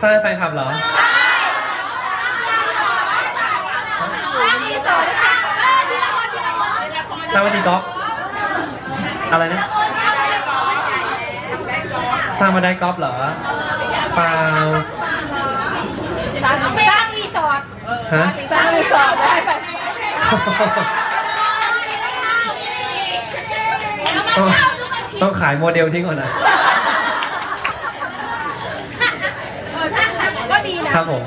สร้างให้แฟนคลับเหรอ สร้างไว้ตีกอล์ฟอะไรนะ สร้างมาได้กอล์ฟเหรอเปล่าสร้างรีสอร์ทฮะ สร้างรีสอร์ทได้ไปต้องต้องขายโมเดลทิ้งก่อนนะ ก็ดีนะ ครับผม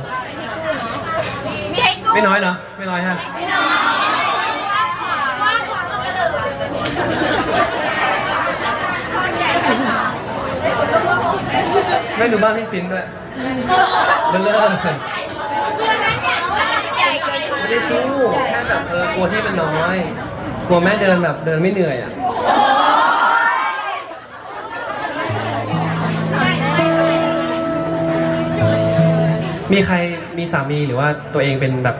มีให้กู้ไม่น้อยเนาะไม่น้อยฮะไม่ดูบ้านพี่ซินด้วยเบลเลอร์เลยไม่ได้สู้แค่แบบเออกลัวที่มันน้อย กลัวแม่เดินแบบเดินไม่เหนื่อยอะ มีใครมีสามีหรือว่าตัวเองเป็นแบบ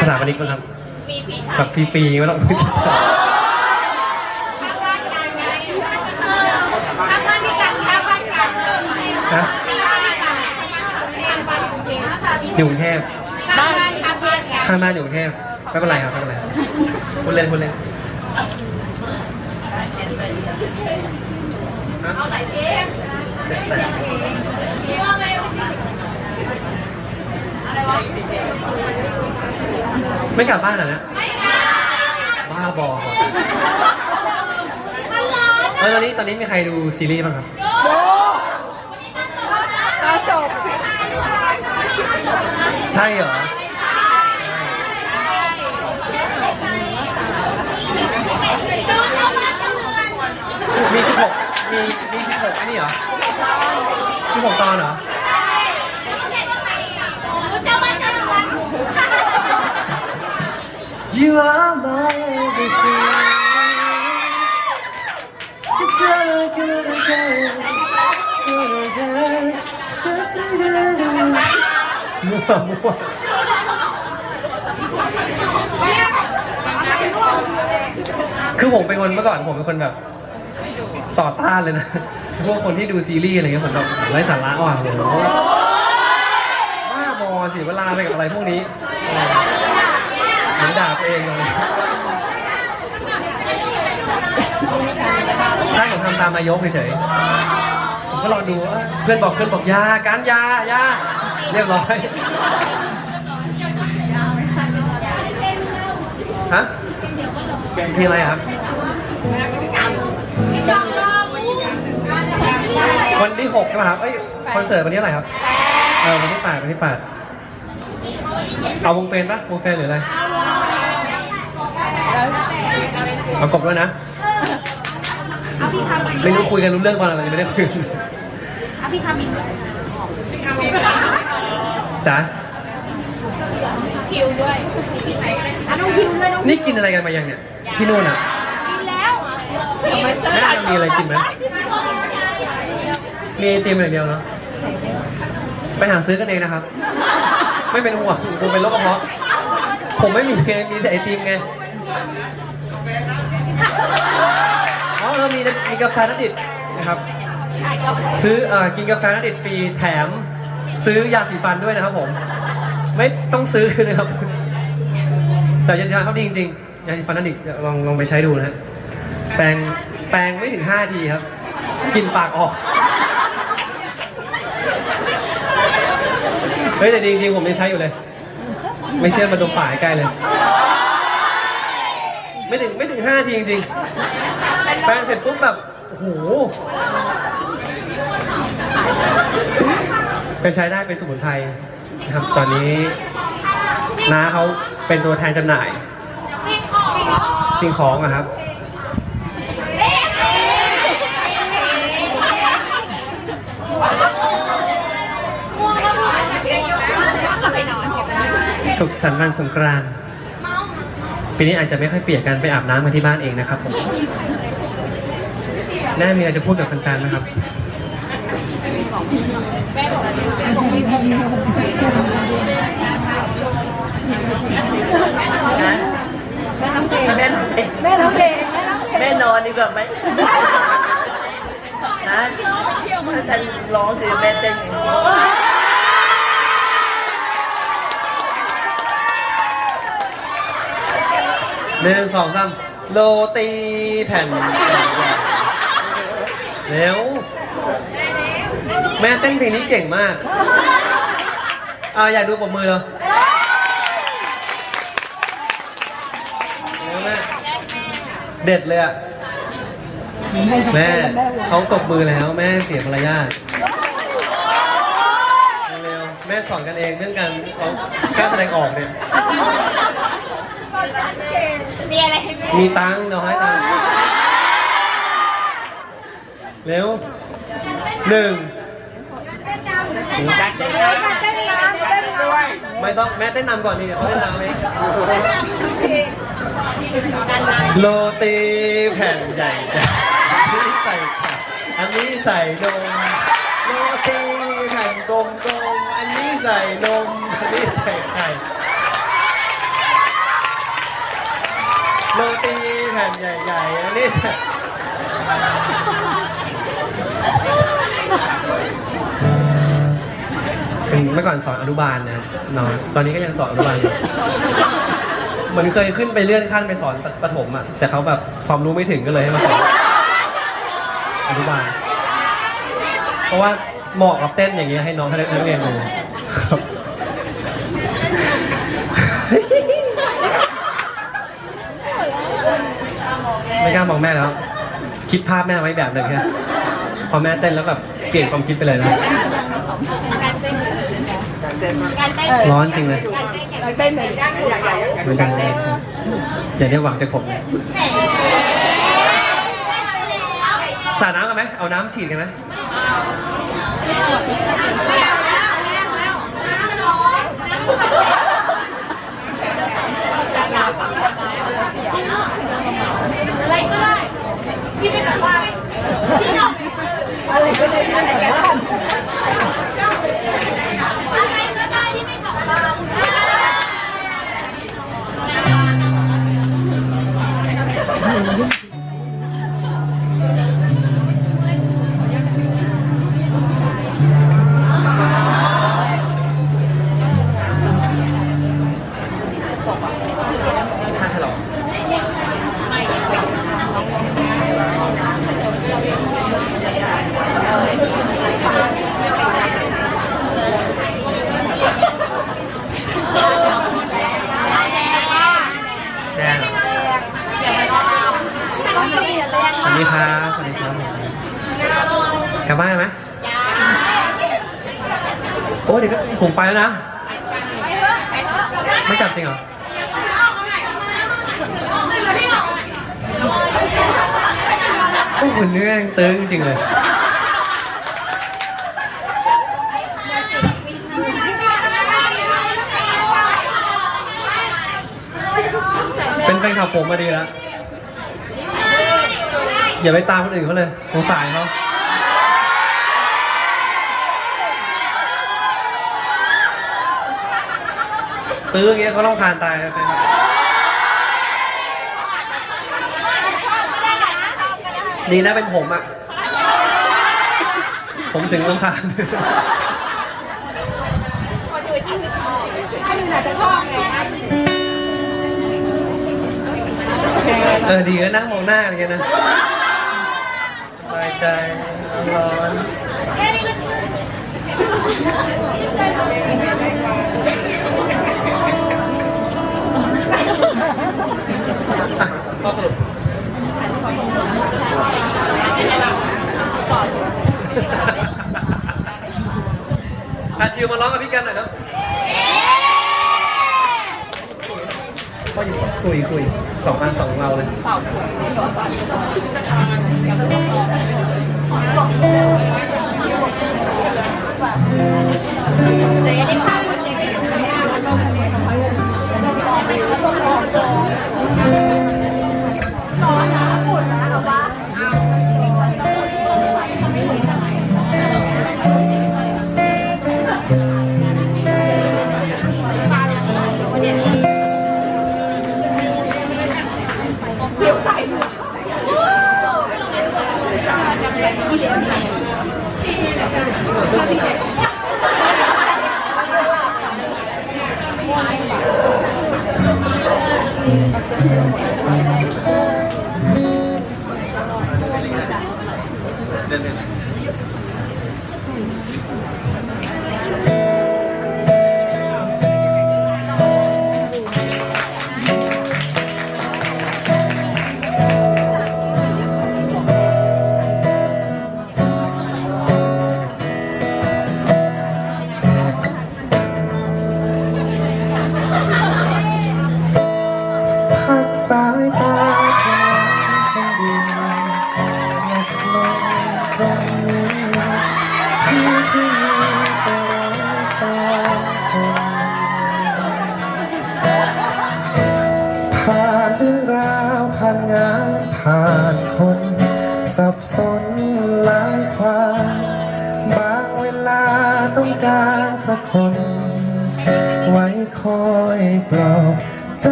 สถาปนิกบ้างครับแบบฟรีๆไม่ต้องทำงานด้วยกันทำงานกันนะอยู่กรุงเทพบ้านทำงานกันข้างบ้านอยู่กรุงเทพไม่เป็นไรครับไม่เป็นไรพูดเล่นพูดเล่นเอาไหนเองแสบ ไม่กลับบ้านเหรอเนี่ยบ้าบอแล้วตอนนี้ตอนนี้มีใครดูซีรีส์บ้างครับก็จบใช่เหรอมี16มีมี16อันนี้เหรอ16ตอนเหรอ You are my everything ที่เธอเกิดกันฉันได้มั่วมั่วคือผมเป็นคนเมื่อก่อนผมเป็นคนแบบ ต่อต้านเลยนะพวกคนที่ดูซีรีส์อะไรเงี้ยผมแบบไร้สาระว่ะโหบ้าบอเสียเวลาไปกับอะไรพวกนี้ เองเลยใช่ผมทำตามนายกเฉยๆผมก็ลองดูว่าเพื่อนบอกเพื่อนบอกยาการยายาเรียบร้อยฮะเพลงอะไรครับวันที่หกใช่ไหมครับเอ้ยคอนเสิร์ตวันนี้อะไรครับเออวันที่แปดวันที่แปดเอาวงเฟนปะวงเฟนหรืออะไร เอากบด้วยนะไม่รู้คุยกันรู้เรื่องก่อนอะไรไม่ได้คุยพี่คามินจ๋าคิวด้วยอะน้องคิวด้วยน้องนี่กินอะไรกันมายังเนี่ย ที่นู่นอะกินแล้วแม่มีอะไรกินไหมมีไอติมอย่างเดียวเนาะไปหาซื้อกันเองนะครับ ไม่เป็นห่วงผมเป็นโรคกระเพาะผมไม่มีไงมีแต่ไอติมไง อ๋อเออมีมีกาแฟนัดดิดนะครับ ซื้อเอ่อกินกาแฟนัดดิดฟรีแถม ซื้อยาสีฟันด้วยนะครับผม ไม่ต้องซื้อนะครับ แต่ยาสีฟันเขาดีจริงๆยาสีฟันนัดดิดลองลองไปใช้ดูนะฮะแปรงแปรงไม่ถึง5ทีครับ กินปากออกเฮ้ยแต่จริงๆผมยังใช้อยู่เลย ไม่เชื่อมาดมปากใกล้เลย ไม่ถึงไม่ถึงห้าทีจริงๆแปรงเสร็จปุ๊บแบบโอ้โหเป็นใช้ได้เป็นสมุนไพรนะครับตอนนี้น้าเขาเป็นตัวแทนจำหน่าย สิ่งของนะครับ สุขสันต์วันสงกรานต์ ปีนี้อาจจะไม่ค่อยเปียกกันไปอาบน้ำกันที่บ้านเองนะครับผมน่ามีอะไรจะพูดกับแฟนๆไหมครับ แม่ทำเพลงแม่ร้องเพลงแม่ร้องเพลงแม่นอนดีกว่าไหมนะถ้าฉันร้องสิแม่เต้นอย่างนี้ หนึ่งสองสามโรตีแผ่นเร็วแม่เต้นเพลงนี้เก่งมากอ่าอยากดูปรบมือเหรอเร็วแม่เด็ดเลยอะ แม่เขาตบมือแล้วแม่เสียมารยาทเร็วแม่สอนกันเองเรื่องการเขากล้าแสดงออกเนี่ย มีอะไรให้แม่มีตังค์เราให้ตังค์เร็วหนึ่งจัดเต้นเต้นน้ำเต้นน้ำด้วยไม่ต้องแม่เต้นนำก่อนนี่เดี๋ยวเขาเต้นนำเองโรตีแผ่นใหญ่อันนี้ใส่ไข่อันนี้ใส่นมโรตีแผ่นกลมๆอันนี้ใส่นมอันนี้ใส่ไข่ โรตีแผ่นใหญ่ๆอันนี้เป็นเมื่อก่อนสอนอนุบาลนะน้องตอนนี้ก็ยังสอนอนุบาลอยู่เหมือนเคยขึ้นไปเลื่อนขั้นไปสอนประถมอะแต่เขาแบบความรู้ไม่ถึงก็เลยให้มาสอนอนุบาลเพราะว่าเหมาะกับเต้นอย่างเงี้ยให้น้องให้นักเรียนดูครับไม่กล้ามองแม่แล้ว คิดภาพแม่ไว้แบบหนึ่งแค่พอแม่เต้นแล้วแบบเปลี่ยนความคิดไปเลยนะ การเต้นการเต้นร้อนจริงเลยการเต้นไหนเหมือนกันเลยอย่าได้หวังจากผมเลยสาดน้ำกันไหมเอาน้ำฉีดกันไหม อะไรก็ได้ที่ไม่ต้องว่าอะไรก็ได้ ดีครับสวัสดีครับกลับบ้านไหมโอ้เดี๋ยวก็ผมไปแล้วนะ ไม่กลับจริงเหรอโอ้คุณนี่แม่งตึงจริงเลยเป็นแฟนคลับผมมาดีแล้ว อย่าไปตามคนอื่นเขาเลยสงสารเขาตื้ออย่างเงี้ยเขาต้องคานตายนะแฟนคลับดีนะเป็นผมอะ ผมถึงต้องคานเออดีก็นั่งมองหน้าอะไรเงี้ยนะ ใจร้อนอะข้อสรุปอะจิวมาร้องกับพี่กันหน่อยครับก็อยู่คุยคุยสองอันสองเราเลย เ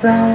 down.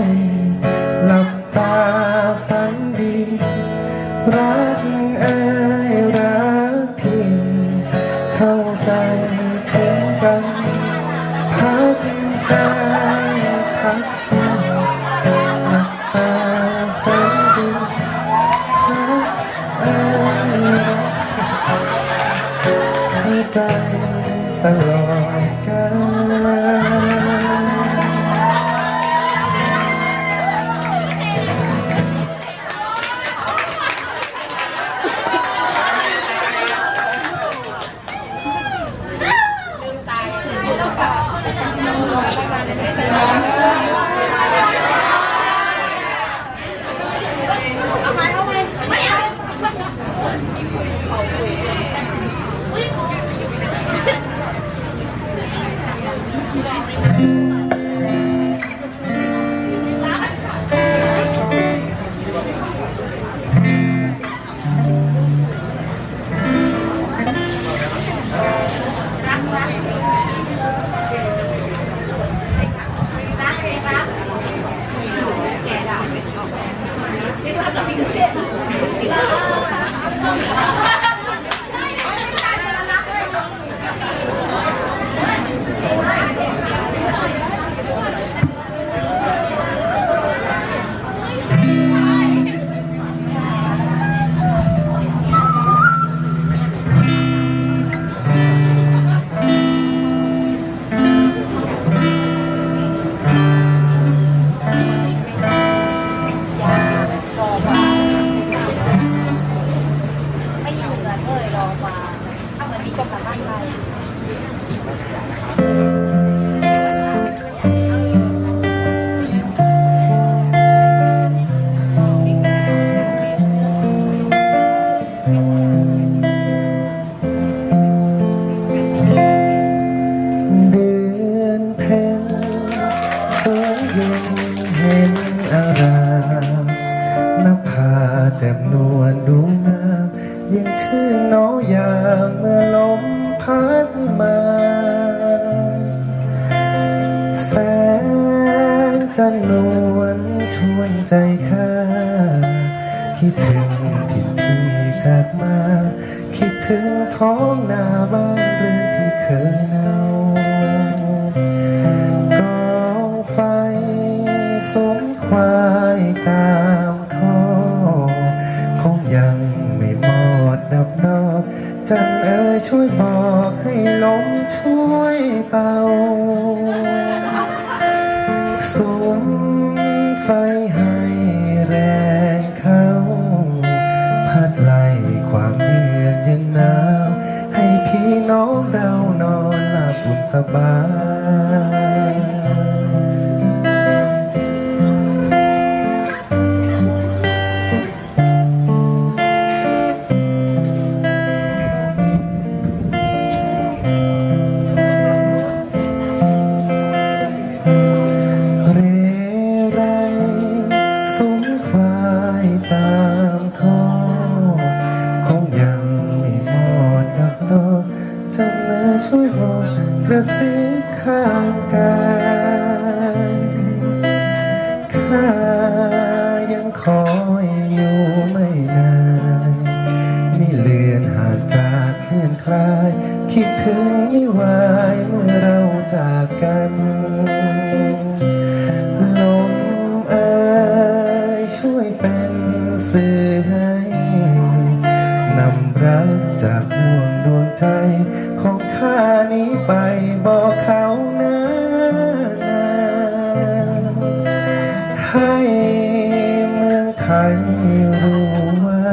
ดูงามยังชื่นน้อยยามเมื่อลมพัดมา แสงจันนวลชวนใจข้า คิดถึงที่พี่จากมา คิดถึงท้องนาบ้านเรือนที่เคย ช่วยบอกให้ลมช่วยเป่าสูงไฟให้แรงเขาพัดไล่ความเหนื่อยเย็นหนาว ให้พี่น้องเรานอนหลับสนสบาย ช่วยบอกกระซิบข้างกายข้า มืองไทยรู้ว่า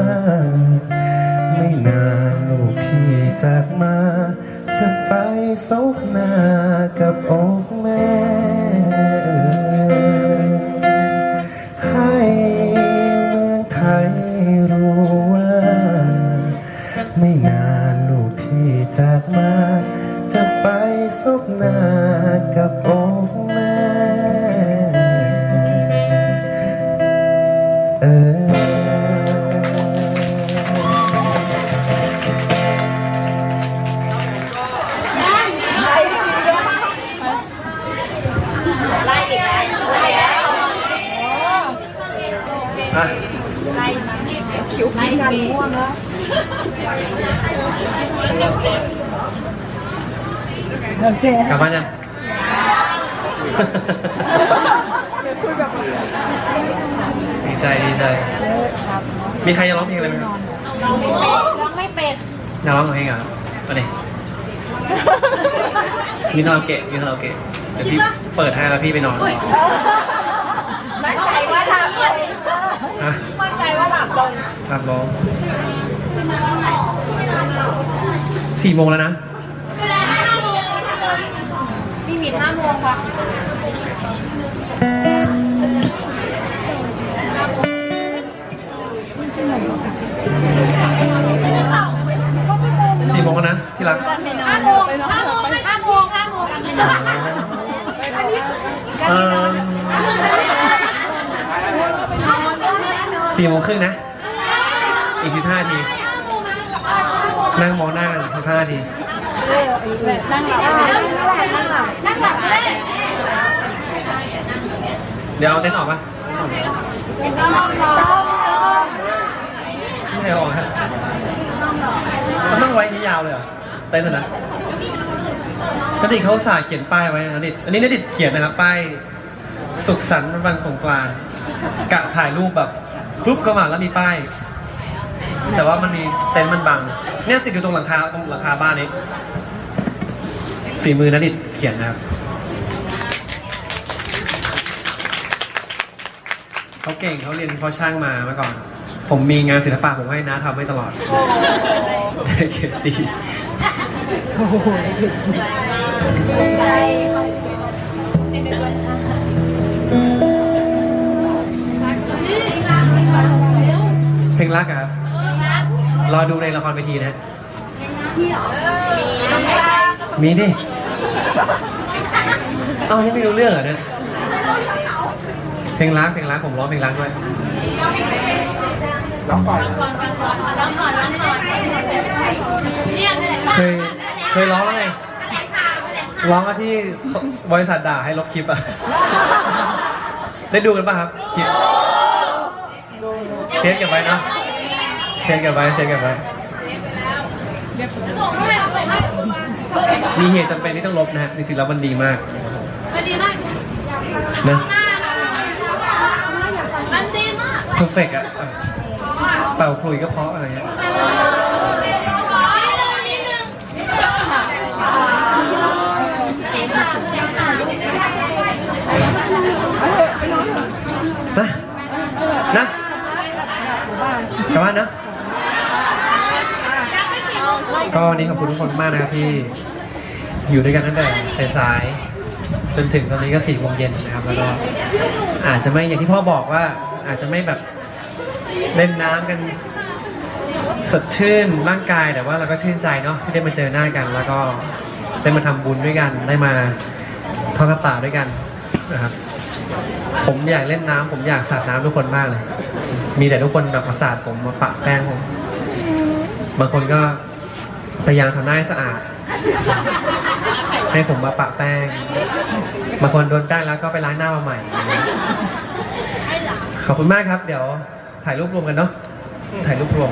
ไม่นานลูกที่จากมา จะไปซบหน้ากับอก อะคิวกินกันม่วงแล้วโอเคกลับบ้านยังดีใจดีใจมีใครจะร้องเพลงอะไรไหมครับร้องไม่เป็นอยากร้องเพลงเหรอมาดิมีคาราโอเกะมีคาราโอเกะเดี๋ยวพี่เปิดให้แล้วพี่ไปนอนมั่นใจว่าหลับเลย ฮะมั่นใจว่าหลับตรงครับร้องสี่โมงแล้วนะมีมีห้าโมงค่ะสี่โมงแล้วนะที่รักห้าโมงห้าโมงห้าโมงห้าโมง เอิ่ม สี่โมงครึ่งนะ อีกสิบห้าที นั่งมองหน้ากันสิบห้าที นั่งหลับนั่งหลับเดี๋ยวเอาเต้นท์ออกปะไม่เอาออกฮะมันต้องไว้ยาวเลยเหรอ เต้นท์นะนดิตเขาสาเขียนป้ายไว้นะนดิตอันนี้นดิตเขียนนะครับป้าย สุขสันต์วันสงกรานต์กะถ่ายรูปแบบ ปุ๊บเข้ามาแล้วมีป้าย แต่ว่ามันมีเต็นท์มันบัง เนี่ยติดอยู่ตรงหลังคาตรงหลังคาบ้านนี้ ฝีมือนดิตเขียนนะครับเขาเก่งเขาเรียนเพราะช่างมาเมื่อก่อน ผมมีงานศิลปะผมให้น้าทำให้ตลอดเกรดซี ลงรักอะครับ รอดูในละครเวทีนะฮะมีดิเอ้านี่ไม่รู้เรื่องเหรอเนี่ยเพลงรักเพลงรักผมร้องเพลงรักด้วยเคยเคยร้องแล้วไงร้องอะที่บริษัทด่าให้ลบคลิปอะได้ดูกันป่ะครับคลิป เซฟเก็บไว้เนาะเซฟเก็บไว้เซฟเก็บไว้มีเหตุจำเป็นที่ต้องลบนะฮะจริงๆแล้วมันดีมากมันดีมากนะมันดีมากเพอร์เฟกอะเออเป่าคลุยก็เพราะอะไรเงี้ยนะนะ กลับบ้านนะ ก็วันนี้ขอบคุณทุกคนมากนะครับที่อยู่ด้วยกันตั้งแต่สายๆจนถึงตอนนี้ก็สี่โมงเย็นนะครับ แล้วก็อาจจะไม่อย่างที่พ่อบอกว่าอาจจะไม่แบบเล่นน้ำกัน สดชื่นร่างกายแต่ว่าเราก็ชื่นใจเนาะที่ได้มาเจอหน้ากัน แล้วก็ได้มาทำบุญด้วยกันได้มาทอดกระป่าด้วยกันนะครับ ผมอยากเล่นน้ำผมอยากสาดน้ำทุกคนมากเลย มีแต่ทุกคนแบบประสาทผมมาปะแป้งผม บางคนก็พยายามทำหน้าให้สะอาด ให้ผมมาปะแป้ง บางคนโดนแป้งแล้วก็ไปล้างหน้ามาใหม่ ขอบคุณมากครับ เดี๋ยวถ่ายรูปรวมกันเนาะ ถ่ายรูปรวม